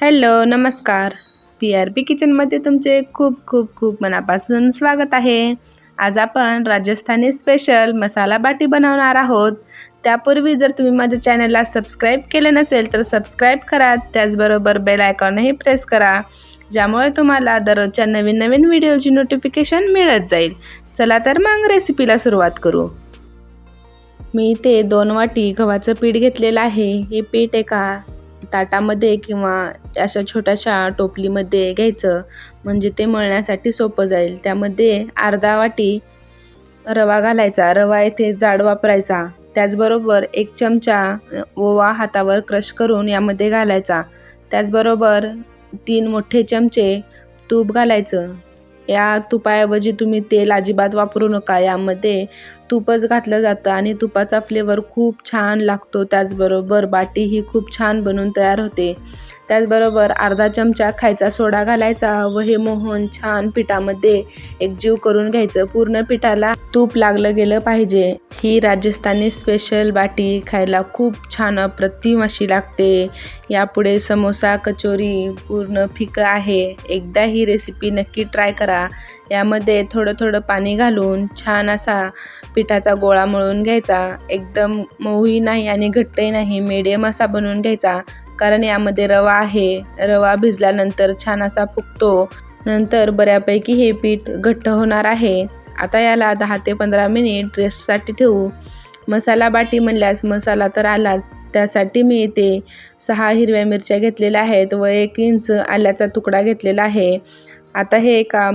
Hello नमस्कार. P R P किचनमध्ये तुमचे खूप खूप खूप मनापासून स्वागत आहे. आज आपण राजस्थानी स्पेशल मसाला बाटी बनवणार आहोत. त्यापूर्वी जर तुम्ही माझ्या चॅनलला सबस्क्राईब केले नसेल तर सबस्क्राईब करा. त्याचबरोबर बेल आयकॉनही प्रेस करा ज्यामुळे तुम्हाला दररोजच्या नवीन नवीन व्हिडिओची नोटिफिकेशन मिळत जाईल. चला तर मग रेसिपीला सुरुवात करू. मी ते दोन वाटी गव्हाचं पीठ घेतलेलं आहे. हे पीठ एका ताटामध्ये किंवा अशा छोट्याशा टोपलीमध्ये घ्यायचं. म्हणजे ते मळण्यासाठी सोपं जाईल. त्यामध्ये अर्धा वाटी रवा घालायचा. रवा येथे जाड वापरायचा. त्याचबरोबर एक चमचा ओवा हातावर क्रश करून यामध्ये घालायचा. त्याचबरोबर तीन मोठे चमचे तूप घालायचं. या तुपाऐवजी तुम्ही तेल अजिबात वापरू नका. यामध्ये तुपच घातलं जातं आणि तुपाचा फ्लेवर खूप छान लागतो. त्याचबरोबर बाटी ही खूप छान बनून तयार होते. त्याचबरोबर अर्धा चमचा खायचा सोडा घालायचा व हे मोहन छान पिठामध्ये एकजीव करून घ्यायचं. पूर्ण पिठाला तूप लागलं गेलं पाहिजे. ही राजस्थानी स्पेशल बाटी खायला खूप छान अप्रतिम अशी लागते. यापुढे समोसा कचोरी पूर्ण फिकं आहे. एकदा ही रेसिपी नक्की ट्राय करा. यामध्ये थोडं थोडं पाणी घालून छान असा पिठाचा गोळा मळून घ्यायचा. एकदम मऊही नाही आणि घट्टही नाही मिडियम असा बनवून घ्यायचा. कारण यामध्ये रवा आहे. रवा भिजल्यानंतर छान असा फुगतो. नंतर बऱ्यापैकी हे पीठ घट्ट होणार आहे. आता याला दहा ते पंधरा मिनिट रेस्टसाठी ठेवू. मसाला बाटी म्हणल्यास मसाला तर आलाच. त्यासाठी मी इथे सहा हिरव्या मिरच्या घेतलेल्या आहेत व एक इंच आल्याचा तुकडा घेतलेला आहे. आता हे एका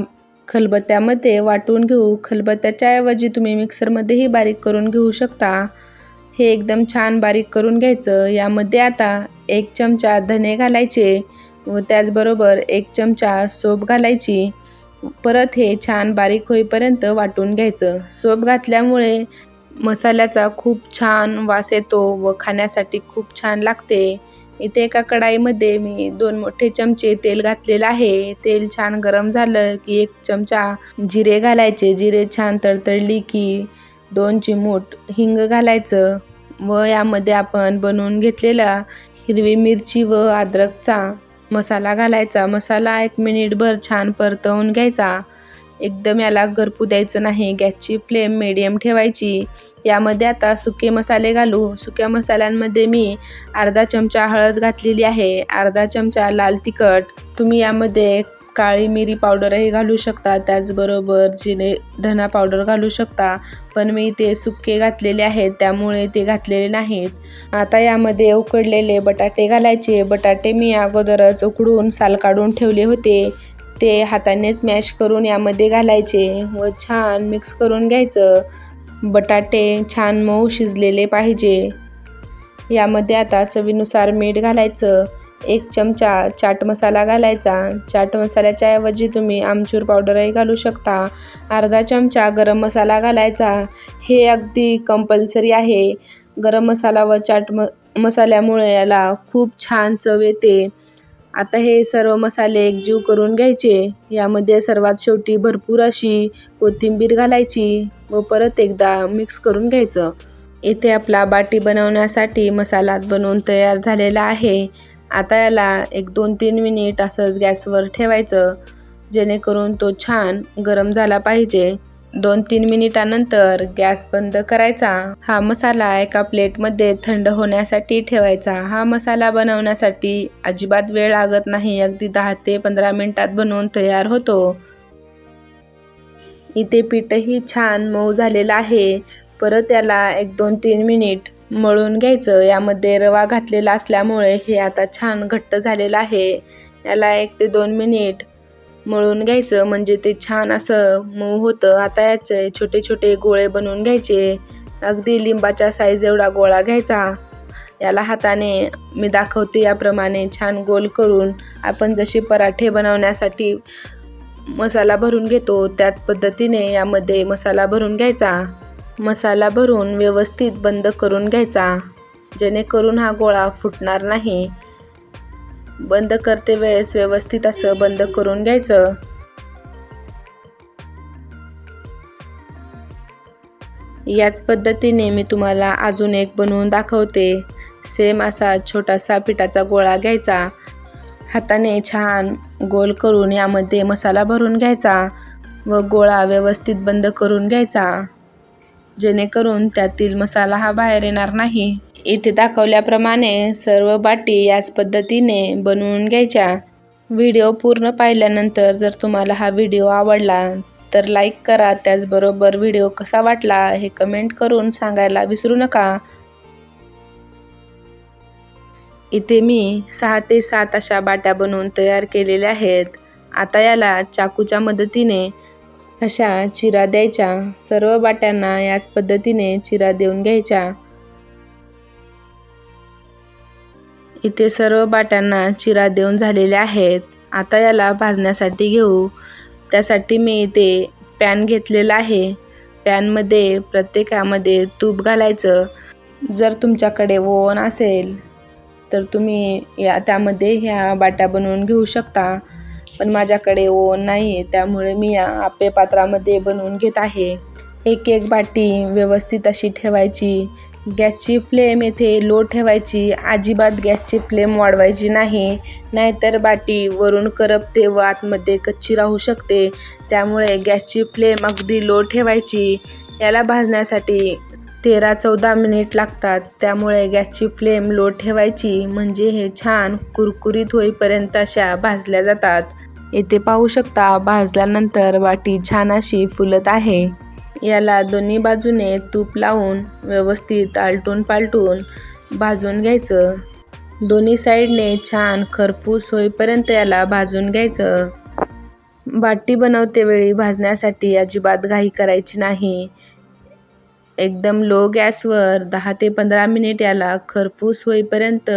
खलबत्त्यामध्ये वाटून घेऊ. खलबत्त्याच्या ऐवजी तुम्ही मिक्सरमध्येही बारीक करून घेऊ शकता. हे एकदम छान बारीक करून घ्यायचं. यामध्ये आता एक चमचा धने घालायचे व त्याचबरोबर एक चमचा सोप घालायची. परत हे छान बारीक होईपर्यंत वाटून घ्यायचं. सोप घातल्यामुळे मसाल्याचा खूप छान वास येतो व खाण्यासाठी खूप छान लागते. इथे एका कढाईमध्ये मी दोन मोठे चमचे तेल घातलेलं आहे. तेल छान गरम झालं की एक चमचा जिरे घालायचे. जिरे छान तडतडली की दोन चिमूट हिंग घालायचं व यामध्ये आपण बनवून घेतलेला हिरवी मिरची व अद्रकचा मसाला घालायचा. मसाला एक मिनिटभर छान परतवून घ्यायचा. एकदम याला गरपू द्यायचं नाही. गॅसची फ्लेम मिडियम ठेवायची. यामध्ये आता सुके मसाले घालू. सुक्या मसाल्यांमध्ये मी अर्धा चमचा हळद घातलेली आहे. अर्धा चमचा लाल तिखट. तुम्ही यामध्ये काळी मिरी पावडरही घालू शकता. त्याचबरोबर जिने धना पावडर घालू शकता. पण मी ते सुके घातलेले आहेत त्यामुळे ते घातलेले नाहीत. आता यामध्ये उकडलेले बटाटे घालायचे. बटाटे मी अगोदरच उकडून साल काढून ठेवले होते. ते हातानेच मॅश करून यामध्ये घालायचे व छान मिक्स करून घ्यायचं. बटाटे छान मऊ शिजलेले पाहिजे. यामध्ये आता चवीनुसार मीठ घालायचं. एक चमचा चाट मसाला घालायचा. चाट मसाल्याच्या ऐवजी तुम्ही आमचूर पावडरही घालू शकता. अर्धा चमचा गरम मसाला घालायचा. हे अगदी कंपल्सरी आहे. गरम मसाला व चाट म मसाल्यामुळे याला खूप छान चव येते. आता हे सर्व मसाले एकजीव करून घ्यायचे. यामध्ये सर्वात शेवटी भरपूर अशी कोथिंबीर घालायची व परत एकदा मिक्स करून घ्यायचं. येथे आपला बाटी बनवण्यासाठी मसाला बनवून तयार झालेला आहे. आता याला एक दोन तीन मिनिट असंच गॅसवर ठेवायचं जेणेकरून तो छान गरम झाला पाहिजे. दोन तीन मिनिटानंतर गॅस बंद करायचा. हा मसाला एका प्लेटमध्ये थंड होण्यासाठी ठेवायचा. हा मसाला बनवण्यासाठी अजिबात वेळ लागत नाही. अगदी दहा ते पंधरा मिनिटात बनवून तयार होतो. इथे पीठही छान मऊ झालेलं आहे. परत याला एक दोन तीन मिनिट मळून घ्यायचं. यामध्ये रवा घातलेला असल्यामुळे हे आता छान घट्ट झालेलं आहे. याला एक ते दोन मिनिट मळून घ्यायचं. म्हणजे ते छान असं मऊ होतं. आता याचे छोटे छोटे गोळे बनवून घ्यायचे. अगदी लिंबाच्या साईज एवढा गोळा घ्यायचा. याला हाताने मी दाखवते याप्रमाणे छान गोल करून आपण जसे पराठे बनवण्यासाठी मसाला भरून घेतो त्याच पद्धतीने यामध्ये मसाला भरून घ्यायचा. मसाला भरून व्यवस्थित बंद करून घ्यायचा जेणेकरून हा गोळा फुटणार नाही. बंद करते वेळेस व्यवस्थित असं बंद करून घ्यायचं. याच पद्धतीने मी तुम्हाला अजून एक बनवून दाखवते. सेम असा छोटासा पिठाचा गोळा घ्यायचा. हाताने छान गोल करून यामध्ये मसाला भरून घ्यायचा व गोळा व्यवस्थित बंद करून घ्यायचा. जेणेकरून त्यातील मसाला हा बाहेर येणार नाही. इथे दाखवल्याप्रमाणे सर्व बाटी याच पद्धतीने बनवून घ्यायच्या. व्हिडिओ पूर्ण पाहिल्यानंतर जर तुम्हाला हा व्हिडिओ आवडला तर लाईक करा. त्याचबरोबर व्हिडिओ कसा वाटला हे कमेंट करून सांगायला विसरू नका. इथे मी सहा ते सात अशा बाट्या बनवून तयार केलेल्या आहेत. आता याला चाकूच्या मदतीने अशा चिरा द्यायच्या. सर्व बाट्यांना याच पद्धतीने चिरा देऊन घ्यायच्या. इथे सर्व बाट्यांना चिरा देऊन झालेल्या आहेत. आता याला भाजण्यासाठी घेऊ. त्यासाठी मी इथे पॅन घेतलेला आहे. पॅनमध्ये प्रत्येकामध्ये तूप घालायचं. जर तुमच्याकडे ओवन असेल तर तुम्ही या त्यामध्ये ह्या बाट्या बनवून घेऊ शकता. पण माझ्याकडे ओन नाही आहे त्यामुळे मी या पात्रामध्ये बनवून घेत आहे. एक एक बाटी व्यवस्थित अशी ठेवायची. गॅसची फ्लेम येथे लो ठेवायची. अजिबात गॅसची फ्लेम वाढवायची नाही. नाहीतर बाटी वरून करपते व आतमध्ये कच्ची राहू शकते. त्यामुळे गॅसची फ्लेम अगदी लो ठेवायची. याला भाजण्यासाठी तेरा चौदा मिनिट लागतात. त्यामुळे गॅसची फ्लेम लो ठेवायची. म्हणजे हे छान कुरकुरीत होईपर्यंत अशा भाजल्या जातात. येथे पाहू शकता भाजल्यानंतर वाटी छान अशी फुलत आहे. याला दोन्ही बाजूने तूप लावून व्यवस्थित आलटून पालटून भाजून घ्यायचं. दोन्ही साईडने छान खरपूस होईपर्यंत याला भाजून घ्यायचं. बाटी बनवते वेळी भाजण्यासाठी अजिबात घाई करायची नाही. एकदम लो गॅसवर दहा ते पंधरा मिनिट याला खरपूस होईपर्यंत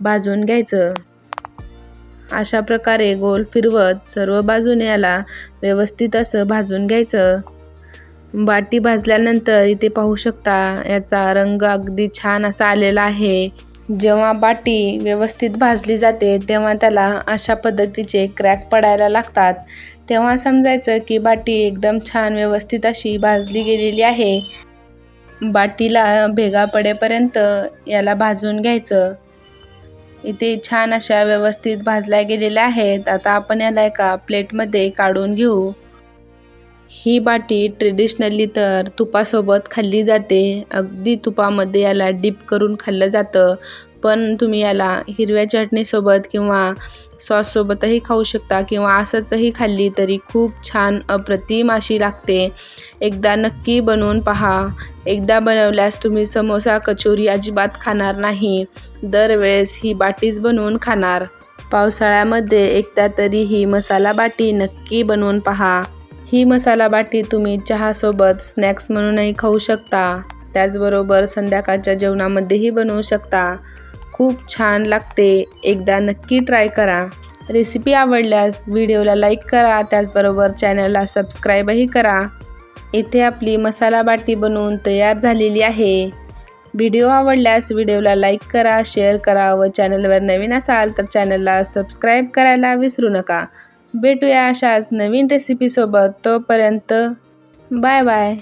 भाजून घ्यायचं. अशा प्रकारे गोल फिरवत सर्व बाजूने याला व्यवस्थित असं भाजून घ्यायचं. बाटी भाजल्यानंतर इथे पाहू शकता याचा रंग अगदी छान असा आलेला आहे. जेव्हा बाटी व्यवस्थित भाजली जाते तेव्हा त्याला अशा पद्धतीचे क्रॅक पडायला लागतात. तेव्हा समजायचं की बाटी एकदम छान व्यवस्थित अशी भाजली गेलेली आहे. बाटीला भेगा पडेपर्यंत याला भाजून घ्यायचं. इथे छान अशा व्यवस्थित भाजल्या गेलेल्या आहेत. आता आपण याला एका प्लेटमध्ये काढून घेऊ. ही बाटी ट्रेडिशनली तर तुपासोबत खाल्ली जाते. अगदी तुपामध्ये याला डीप करून खाल्लं जातं. पण तुम्ही याला हिरव्या चटणीसोबत किंवा सॉससोबतही खाऊ शकता किंवा असंचही खाल्ली तरी खूप छान अप्रतिम अशी लागते. एकदा नक्की बनवून पहा. एकदा बनवल्यास तुम्ही समोसा कचोरी अजिबात खाणार नाही. दरवेळेस ही बाटीच बनवून खाणार. पावसाळ्यामध्ये एकदा तरी ही मसाला बाटी नक्की बनवून पहा. ही मसाला बाटी तुम्ही चहासोबत स्नॅक्स म्हणूनही खाऊ शकता. त्याचबरोबर संध्याकाळच्या जेवणामध्येही बनवू शकता. खूप छान लागते. एकदा नक्की ट्राय करा. रेसिपी आवडल्यास व्हिडिओला लाईक करा. त्याचबरोबर चॅनलला सबस्क्राईबही करा. इथे आपली मसाला बाटी बनवून तयार झालेली आहे. व्हिडिओ आवडल्यास व्हिडिओला लाईक करा शेअर करा व चॅनलवर नवीन असाल तर चॅनलला सबस्क्राईब करायला विसरू नका. भेटूया अशाच नवीन रेसिपीसोबत तोपर्यंत बाय बाय